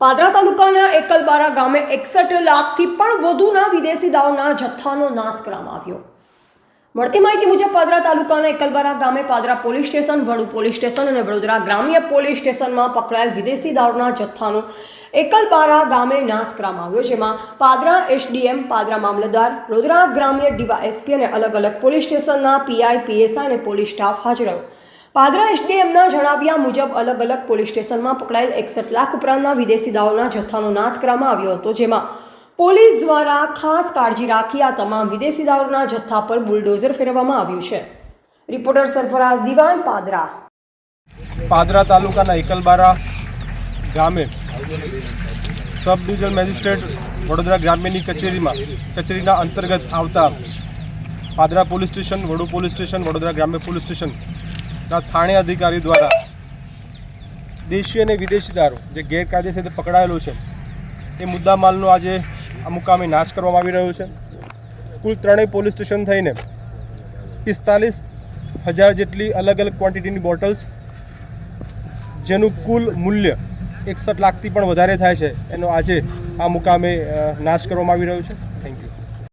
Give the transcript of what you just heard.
પાદરા તાલુકાના એકલબારા ગામે એકસઠ લાખથી પણ વધુના વિદેશી દાવના જથ્થાનો નાશ કરવામાં આવ્યો. મળતી માહિતી મુજબ પાદરા તાલુકાના એકલબારા ગામે Padra police station, Vadu police station અને વડોદરા ગ્રામ્ય પોલીસ સ્ટેશનમાં પકડાયેલ વિદેશી દારૂના જથ્થાનો એકલબારા ગામે નાશ કરવામાં આવ્યો, જેમાં પાદરા એસડીએમ, પાદરા મામલતદાર, વડોદરા ગ્રામ્ય ડીવાયએસપી અને અલગ અલગ પોલીસ સ્ટેશનના પીઆઈ, પીએસઆઈ અને પોલીસ સ્ટાફ હાજર રહ્યો. પાદરા એસડીએમના જણાવ્યા મુજબ અલગ અલગ પોલીસ સ્ટેશનમાં પકડાયેલ એકસઠ લાખ ઉપરાંતના વિદેશી દારૂના જથ્થાનો નાશ કરવામાં આવ્યો હતો, જેમાં પોલીસ દ્વારા ખાસ કાળજી રાખી આ તમામ વિદેશી દારૂના જથ્થા પર બુલડોઝર ફેરવવામાં આવ્યું છે. રિપોર્ટર સરફરાઝ દિવાન પાદરા. પાદરા તાલુકાના એકલબારા ગામે સબ ડિવિઝન મેજિસ્ટ્રેટ વડોદરા ગ્રામ્યની કચેરીમાં, કચેરીના અંતર્ગત આવતા Padra police station, Vadu police station, Vadodara ગ્રામ્ય પોલીસ સ્ટેશનના થાણે અધિકારી દ્વારા દેશી અને વિદેશી દારૂ જે ગેરકાયદેસર પકડાયેલો છે, એ મુદ્દામાલનો આજે આ મુકામે નાશ કરવામાં આવી રહ્યો છે. કુલ ત્રણેય પોલીસ સ્ટેશન થઈને પિસ્તાલીસ હજાર જેટલી અલગ અલગ ક્વોન્ટિટીની બોટલ્સ જેનું કુલ મૂલ્ય એકસઠ લાખથી પણ વધારે થાય છે, એનો આજે આ મુકામે નાશ કરવામાં આવી રહ્યો છે. Thank you